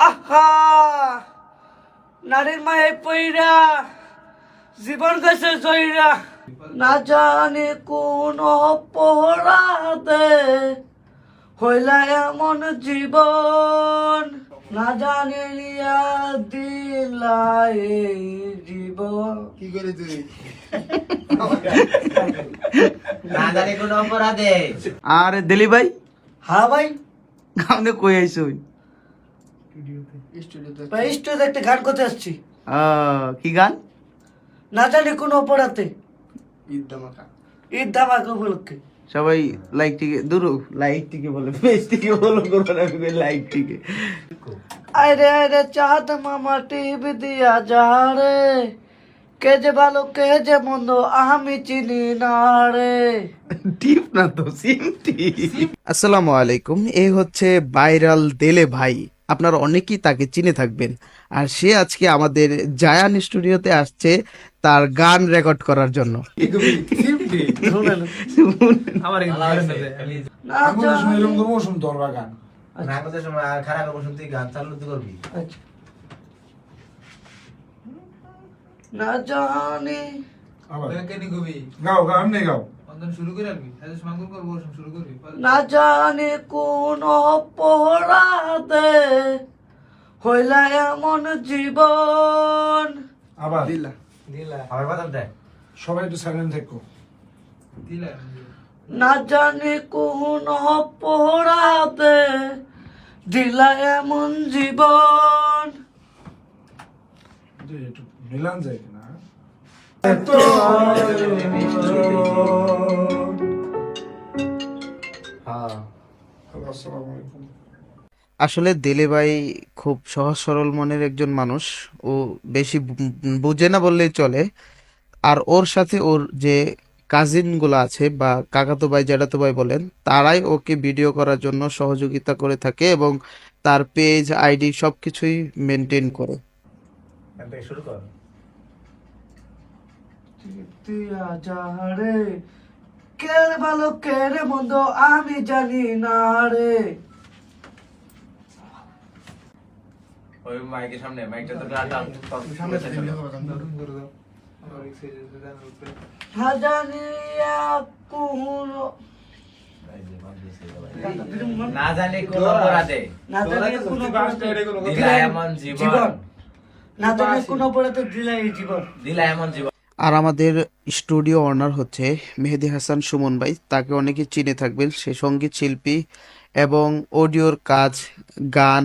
আহা! নারীর মায়ে পইরা জীবন গেছে জয়রা। না জানি কোন অপরাধে হইলা এমন জীবন। না জানি জীবন। কি করে তুই? না জানি কোন অপরাধে। আরে দিলি ভাই। হ্যাঁ ভাই। আপনি কই আইছো স্টুডিওতে। ভাই স্টুডিওতে একটা গান করতে আসছি। আহ, কি গান? না জানি কোন অপরাধে। ঈদ ধামাকা ঈদ ধামাক উপলক্ষে। সবাই লাইক টিকে দূর লাইক বলে পেজ টিকে বলো আমি লাইক আরে আরে চাঁদ মামা টিভি দিয়া যা রে। কে যে ভালো কে যে মন্দ আমি চিনি না রে। টিপ না তো সিম টিপ। আসসালামু আলাইকুম এই হচ্ছে ভাইরাল দেলে ভাই। আপনারা অনেকেই তাকে চিনে থাকবেন। আর সে আজকে আমাদের জায়ান স্টুডিওতে আসছে তার গান রেকর্ড করার জন্য। না জানি করবি আচ্ছা। না জানি। গাও গাও এমনি গাও। না জানি কোন অপরাধে হইলা এমন জীবন। আবার? দিলা। দিলা। আমার বাদাম দেয়। সবাই একটু সাইলেন্ট দিলা। না জানি কোন অপরাধে দিলা এমন জীবন। মিলান যায় কিনা হ্যাঁ হ্যালো আসসালামু আলাইকুম আসলে দেলে ভাই খুব সহজ সরল মনের একজন মানুষ। ও বেশি বুঝে না বললেই চলে। আর ওর সাথে ওর যে কাজিনগুলো আছে বা কাকাতো ভাই, জ্যাঠাতো ভাই বলেন, তারাই ওকে ভিডিও করার জন্য সহযোগিতা করে থাকে এবং তার পেজ আইডি সবকিছুই মেনটেন করে। শুরু কর। দিয়া যা রে কে ভালো কে রে মন্দ আমি জানি না রে। ওই মাইকের সামনে মাইকটা তো সামনে করে না জানি কোন না জানি অপরাধে। না জানি কোন অপরাধে। জীবন। জীবন। না জানি কোন অপরাধে দিলা জীবন। দিলা এমন জীবন। আর আমাদের স্টুডিও অনার হচ্ছে মেহেদি হাসান সুমন ভাই, তাকে অনেকে চিনে থাকবেন। সে সংগীত শিল্পী এবং অডিওর কাজ, গান